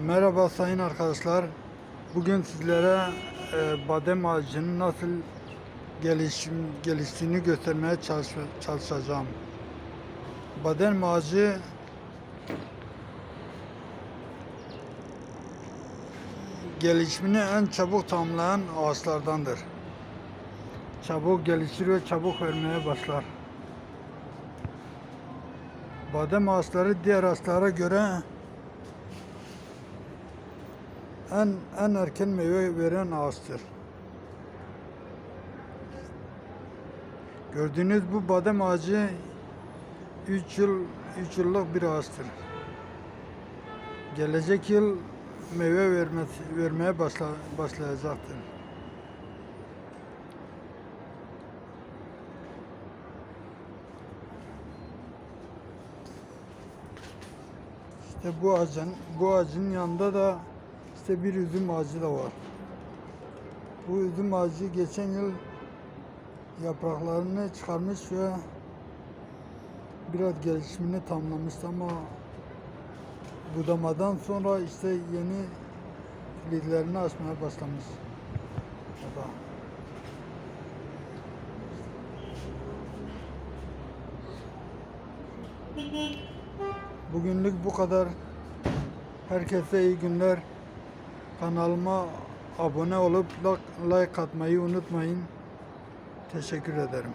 Merhaba sayın arkadaşlar. Bugün sizlere e, badem ağacının nasıl gelişim, geliştiğini göstermeye çalış, çalışacağım. Badem ağacı gelişimini en çabuk tamamlayan ağaçlardandır. Çabuk gelişir ve çabuk vermeye başlar. Badem ağaçları diğer ağaçlara göre en en erken meyve veren ağaçtır. Gördüğünüz bu badem ağacı 3 yıl 3 yıllık bir ağaçtır. Gelecek yıl meyve vermesi, vermeye başla, başlayacaktır. İşte bu ağacın bu ağacın yanında da işte bir üzüm ağacı da var. Bu üzüm ağacı geçen yıl yapraklarını çıkarmış ve biraz gelişimini tamamlamıştı ama budamadan sonra işte yeni filizlerini açmaya başlamış. Da. Bugünlük bu kadar. Herkese iyi günler. Kanalıma abone olup like atmayı unutmayın. Teşekkür ederim.